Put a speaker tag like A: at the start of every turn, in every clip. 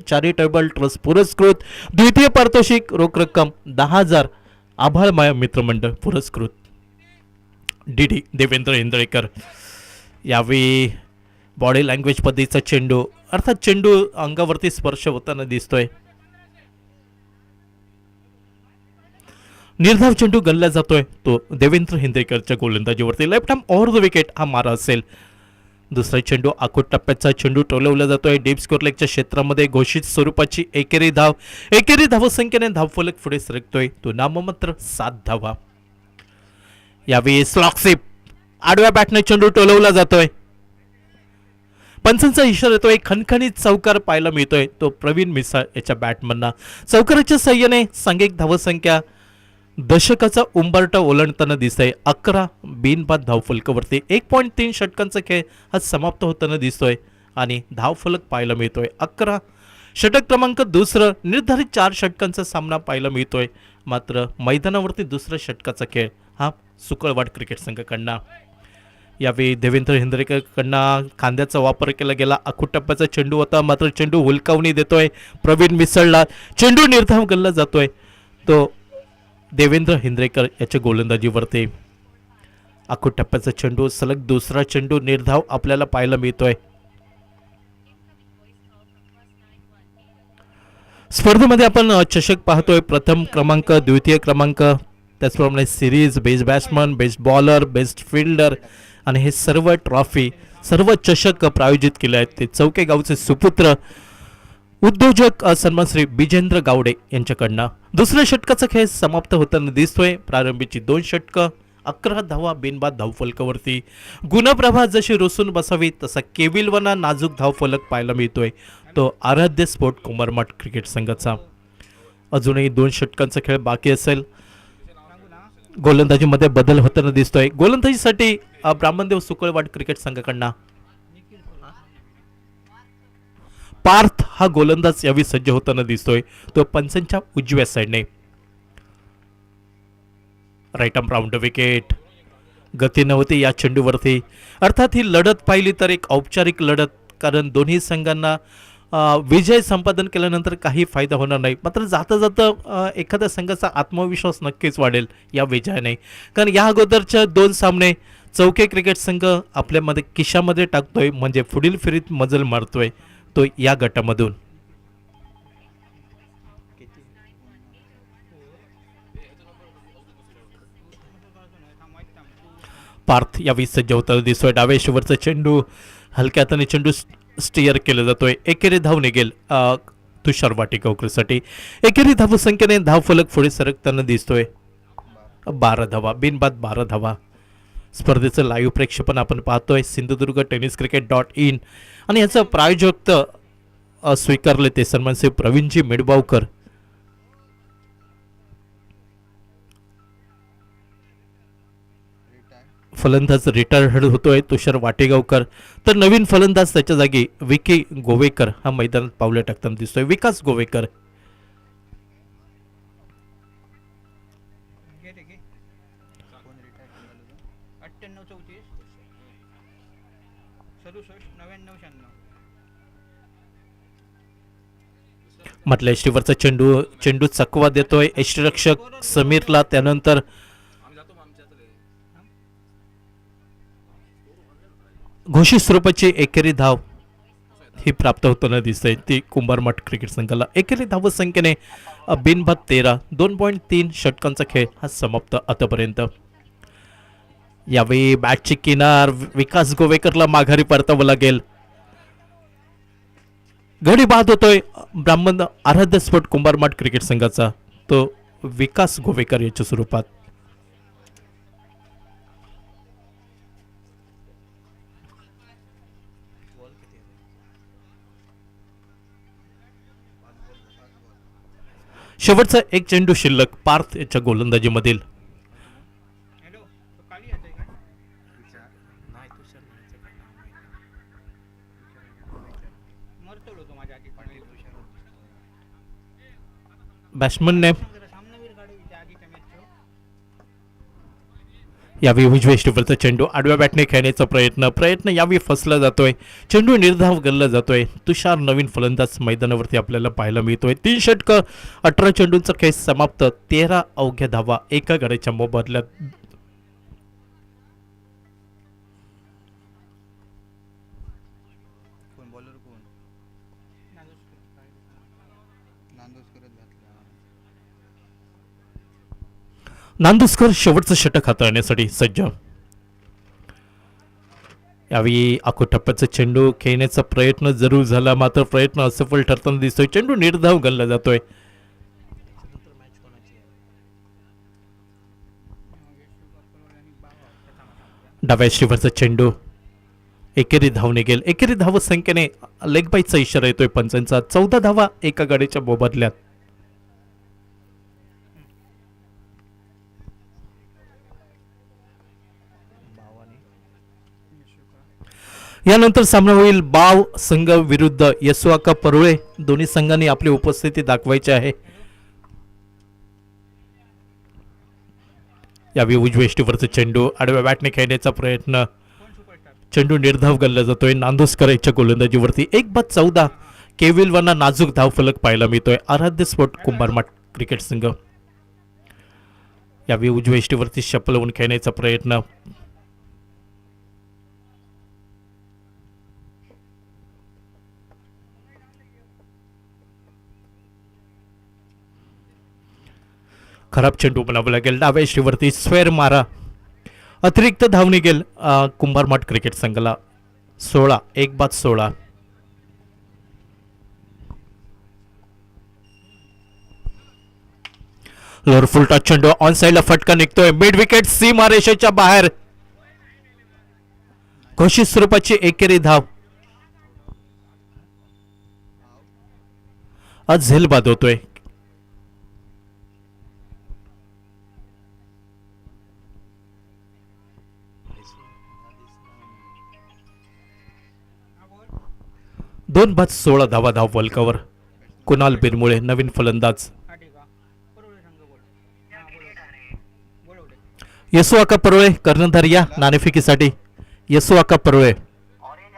A: Charitable trust पुरस्कृत द्वितीय पारितोषिक रोख रक्कम दहा हजार आभाळमाया मित्रमंडळ पुरस्कृत डी डी देवेंद्र इंद्रेकर यावेळी बॉडी लँग्वेज पद्धतीचा चेंडू अर्थात चेंडू अंगावरती स्पर्श होताना दिसतोय निर्धाव चेंडू गणला जातोय तो देवेंद्र हिंदेकरच्या गोलंदाजीवरती left arm or the wicket हा मारा असेल दुसरा चेंडू आखूट टप्प्याचा चेंडू टोलवला जातोय. डीप स्कोर लेगच्या क्षेत्रामध्ये घोषित स्वरूपाची एकेरी धाव एकेरी धावसंख्येने धावफलक पुढे सरकतोय. तो नाममात्र सात धावा. यावेळी स्लॉक्सिप आडव्या बॅटने चेंडू टोलवला जातोय. पंचांचा इशारा येतोय खणखणीत चौकार पाहायला मिळतोय. तो प्रवीण मिसाळ याच्या बॅटमनना चौकाराच्या सहाय्याने सांघिक धावसंख्या दशकाचा उंबरटा ओलांडताना दिसतंय. अकरा बिनबाद धावफलकावरती एक पॉईंट तीन षटकांचा खेळ हा समाप्त होताना दिसतोय आणि धावफलक पाहायला मिळतोय. अकरा षटक क्रमांक दुसरं निर्धारित चार षटकांचा सामना पाहायला मिळतोय. मात्र मैदानावरती दुसऱ्या षटकाचा खेळ हा सुकळवाड क्रिकेट संघाकडनं. यावेळी देवेंद्र हिंद्रेकरकडनं खांद्याचा वापर केला गेला. आखूट टप्प्याचा चेंडू होता. मात्र चेंडू हुलकावणी देतोय. प्रवीण मिसळला. चेंडू निर्धाव गल्ला जातोय. तो देवेंद्र हिंद्रेकर याच्या गोलंदाजीवरती. आखूट टप्प्याचा चेंडू सलग दुसरा चेंडू निर्धाव आपल्याला पाहायला मिळतोय. स्पर्धेमध्ये आपण चषक पाहतोय. प्रथम क्रमांक द्वितीय क्रमांक. त्याचप्रमाणे series best batsman best bowler best fielder आणि हे सर्व ट्रॉफी सर्व चषक प्रायोजित केले आहेत. ते चौके गावचे सुपुत्र उद्योजक सन्मानश्री सन्मान श्री बिजेंद्र गावडे यांच्याकडनं. दुसऱ्या षटकाचा खेळ समाप्त होताना दिसतोय. प्रारंभीची दोन षटकं अकरा धावा बिनबाद धावफलकावरती. गुणप्रभा जशी रोसून बसावी तसा केविलवना नाजूक धावफलक पाहायला मिळतोय. तो आराध्य स्पोर्ट कुंभरमठ क्रिकेट संघाचा. अजूनही दोन षटकांचा खेळ बाकी असेल. गोलंदाजीमध्ये बदल होताना दिसतोय. गोलंदाजीसाठी ब्राह्मणदेव सुकळवाड क्रिकेट संघाकडनं पार्थ हा गोलंदाज यावेळी सज्ज होताना दिसतोय. तो पंचांच्या उजव्या साईडने. राईट आर्म राऊंड विकेट गती नव्हती या चेंडूवरती. अर्थात ही लढत पाहिली तर एक औपचारिक लढत कारण दोन्ही संघांना विजय संपादन केल्यानंतर काही फायदा होणार नाही. मात्र जाता जाता एखाद्या संघाचा आत्मविश्वास नक्कीच वाढेल या विजयाने. कारण या अगोदरच्या दोन सामने चौके क्रिकेट संघ आपल्यामध्ये किशामध्ये टाकतोय म्हणजे पुढील फेरीत मजल मारतोय. तो या गटामधून. पार्थ यावेळी सज्ज होताना दिसतोय. डाव्या शिवरचा चेंडू हलक्या हाताने चेंडू स्टिअर केला जातोय. एकेरी धाव निघेल तुषार वाटेगावकरसाठी एकेरी धाव संख्येने धाव फलक पुढे सरकताना दिसतोय. बारा धावा बिनबाद बारा धावा. स्पर्धेचं लाईव्ह प्रेक्षेपण आपण पाहतोय. Sindhudurg tennis cricket dot in आणि याचं प्रायोजक स्वीकारले ते सन्मानसिंह प्रवीणजी मिडबावकर. फलंदाज रिटायर्ड होतोय तुषार वाटेगावकर. तर नवीन फलंदाज त्याच्या जागी विकी गोवेकर. हा मैदानात पावले टाकताना दिसतोय. विकास गोवेकर. म्हटलं एष्टीवरचा चेंडू चेंडू चकवा देतोय. यष्टीरक्षक समीरला त्यानंतर घोषित स्वरूपाची एकेरी धाव ही प्राप्त होताना दिसते ती कुंभारमठ क्रिकेट संघाला एकेरी धाव संख्येने बिनभत तेरा दोन पॉईंट तीन षटकांचा खेळ हा समाप्त आतापर्यंत. यावेळी बॅटची किनार विकास गोवेकरला माघारी परतावं लागेल. घडी बाद होतोय. ब्राह्मण आराध्य स्फोट कुंभारमाठ क्रिकेट संघाचा तो विकास गोवेकर याच्या स्वरूपात. शेवटचा एक चेंडू शिल्लक पार्थ याच्या गोलंदाजीमधील बॅट्समनने
B: ने
A: यावेळी उजव्या स्टिपरचा चेंडू आडव्या बॅटने खेळण्याचा प्रयत्न प्रयत्न यावेळी फसला जातोय. चेंडू निर्धाव गल्ला जातोय. तुषार नवीन फलंदाज मैदानावरती आपल्याला पाहायला मिळतोय. तीन षटकं अठरा चेंडूंचा खेळ समाप्त तेरा अवघ्या धावा एका गड्याच्या मोबदल्यात नांदुस्कर शेवटचं षटक हाताळण्यासाठी सज्ज. यावेळी आखो टप्प्याचा चेंडू खेळण्याचा प्रयत्न जरूर झाला मात्र प्रयत्न असफल ठरताना दिसतोय. चेंडू निर्धाव गणला जातोय. डाव्या शिवरचा चेंडू. एकेरी धाव निघेल एकेरी धाव संख्येने लेग बाईचा इशारा येतोय. पंचांचा चौदा धावा एका गाडीच्या मोबदल्यात. यानंतर सामना होईल बाव संघ विरुद्ध यसुआका परुळे. दोन्ही संघांनी आपली उपस्थिती दाखवायची आहे. यावेळी उजव्या चेंडू आडव्या बॅटने खेळण्याचा प्रयत्न. चेंडू निर्धाव गल्ला जातोय. नांदोस्कर याच्या गोलंदाजीवरती एक बाद चौदा. केविलवांना नाजूक धावफलक पाहायला मिळतोय. आराध्य स्पोर्ट कुंभारमाठ क्रिकेट संघ. यावेळी उजवेष्टीवरती शपलवून खेळण्याचा प्रयत्न. खराब चेंडू बनावं लागेल डाव्या श्रीवरती स्वेर मारा. अतिरिक्त धाव निघेल अ, कुंभारमाठ क्रिकेट संघाला. सोळा एक बाद सोळा. लोअर फुलटा चेंडू ऑन साईडला फटका निघतोय. मिड विकेट सीमा रेषेच्या बाहेर. घोषित स्वरूपाची एकेरी धाव. आज झेल बाद होतोय. दोन सोळा धावा धाव वल्कावर. कुणाल बिरमुळे नवीन फलंदाज.
B: हा आका आहे
A: परोळे कर्णधार या नाणेफेकीसाठी. यसुआका परोळे.
C: ऑरेंज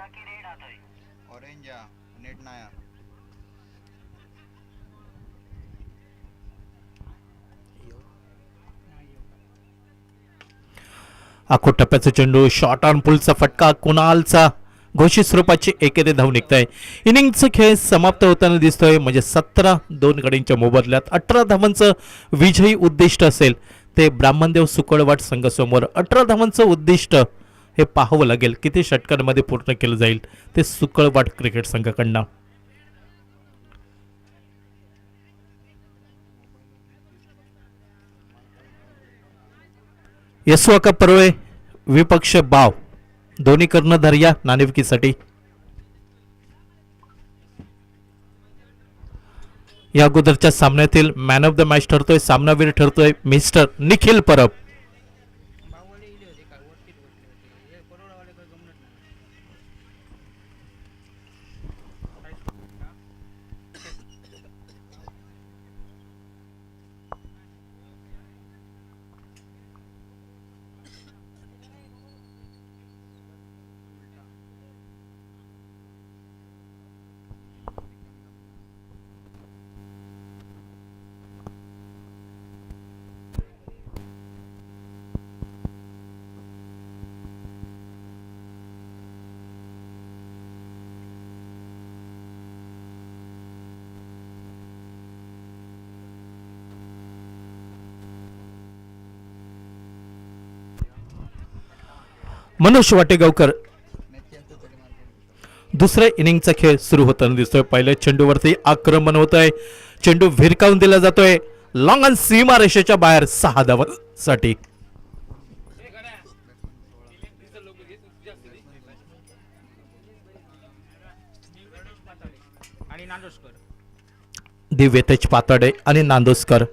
A: आखो टप्प्याचा चेंडू शॉर्ट ऑन पुलचा फटका कुणालचा. घोषित स्वरूपाची एकेरी धाव निघताय. इनिंगचं खेळ समाप्त होताना दिसतोय. म्हणजे सतरा दोन गडींच्या मोबदल्यात अठरा धावांचं विजयी उद्दिष्ट असेल. ते ब्राह्मणदेव सुकळवाट संघासमोर अठरा धावांचं उद्दिष्ट हे पाहावं लागेल. किती षटकांमध्ये पूर्ण केलं जाईल ते सुकळवाट क्रिकेट संघाकडनं. यशवाका परवे विपक्ष बाव. दोन्ही कर्णधार या नाणेफेकीसाठी. या अगोदरच्या सामन्यातील मॅन ऑफ द मॅच ठरतोय सामनावीर ठरतोय मिस्टर निखिल परब. मनोज वाटेगावकर. दुसऱ्या इनिंगचा खेळ सुरू होताना दिसतोय. पहिल्या चेंडूवरती आक्रमण होत आहे चेंडू भिरकावून दिला जातोय. लॉंग ऑन सीमा रेषेच्या बाहेर सहा धावांसाठी.
B: आणि नांदोसकर.
A: दिव्य तेज पाताडे आणि नांदोस्कर.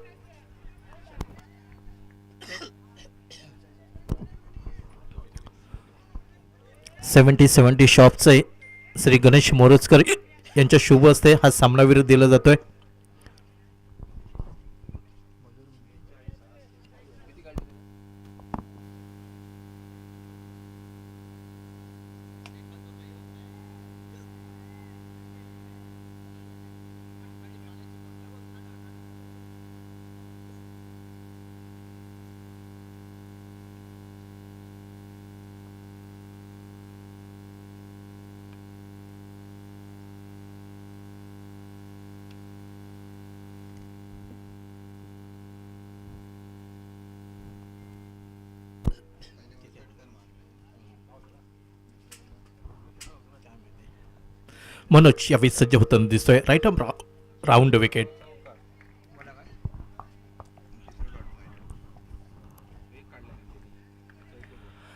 A: सेवन्टी सेवन्टी शॉपचे श्री गणेश मोरजकर यांच्या शुभ हस्ते हा सामनावीर दिला जातोय. मनोज यावेळी सज्ज होताना दिसतोय. राईट आर्म राऊंड विकेट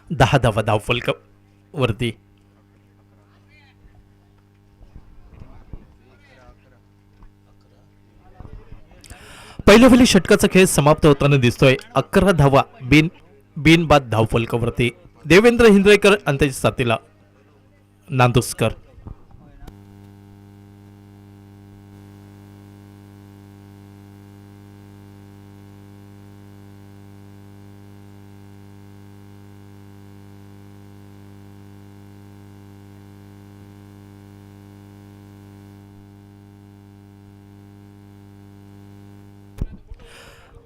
A: दहा धावा धाव फलक वरती. पहिल्यावेळी षटकाचा खेळ समाप्त होताना दिसतोय. अकरा धावा बिन बिनबाद धाव फलकावरती देवेंद्र हिंद्रेकर आणि त्याच्या साथीला नांदुसकर.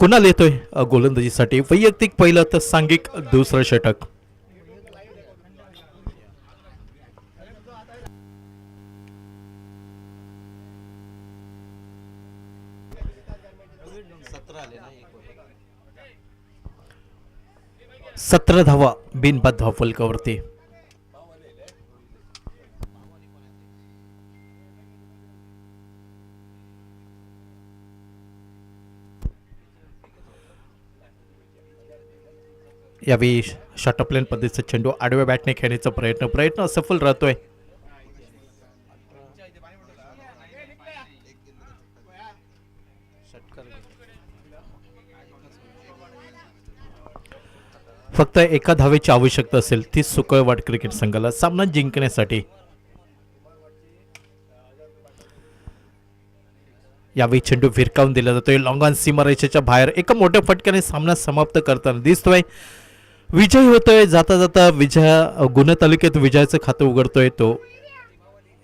A: कुणाला येतोय? गोलंदाजीसाठी. वैयक्तिक पहिलं तर सांघिक दुसरं षटक. सतरा धावा बिनबाद धावा फलकावरती यावेळी शटअपलेन पद्धतीचा चेंडू आडव्या बॅटने खेळण्याचा प्रयत्न प्रयत्न असफल राहतोय. फक्त एका धावेची आवश्यकता असेल ती सुकळवाड क्रिकेट संघाला सामना जिंकण्यासाठी. यावेळी चेंडू फिरकावून दिला जातोय. लॉंगॉन सीमारेषेच्या बाहेर एका मोठ्या फटक्याने सामना समाप्त करताना दिसतोय. विजय होतोय जाता जाता विजया गुन्हा तालुक्यात विजयाचं खातं उघडतोय तो.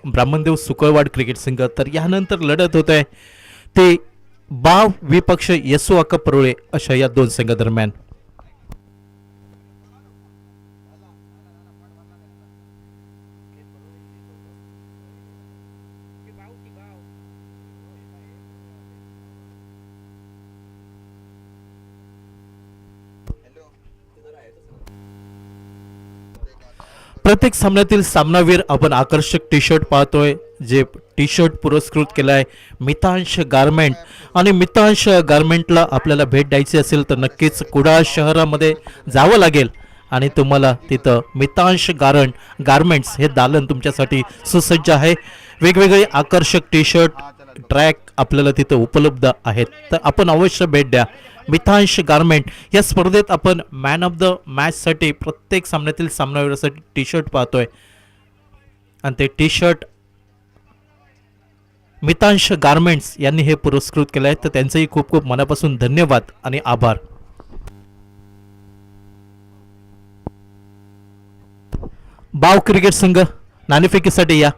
A: ब्राह्मणदेव सुकळवाड क्रिकेट संघ तर यानंतर लढत होत आहे ते बाव विपक्ष यसू अक्का परोळे अशा या दोन संघादरम्यान. प्रत्येक सामन्यातील सामनावीर आपण आकर्षक टी शर्ट पाहतोय जे टी शर्ट पुरस्कृत केलं आहे मितांश गारमेंट. आणि मितांश गारमेंटला आपल्याला भेट द्यायची असेल तर नक्कीच कुडाळ शहरामध्ये जावं लागेल. आणि तुम्हाला तिथं मितांश गारण गारमेंट्स हे दालन तुमच्यासाठी सुसज्ज आहे. वेगवेगळे आकर्षक टी शर्ट ट्रॅक आपल्याला तिथं उपलब्ध आहेत. तर आपण अवश्य भेट द्या. मिथांश गारमेंट या स्पर्धेत आपण मॅन ऑफ द मॅचसाठी प्रत्येक सामन्यातील सामनावीरासाठी टी शर्ट पाहतोय. आणि ते टी शर्ट मितांश गारमेंट्स यांनी हे पुरस्कृत केलं आहे. तर त्यांचंही खूप खूप मनापासून धन्यवाद आणि आभार. बाव क्रिकेट संघ नाणेफेकीसाठी या.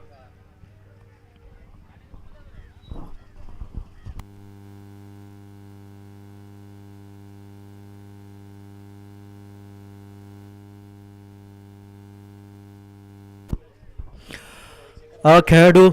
A: ఆ ఖేడు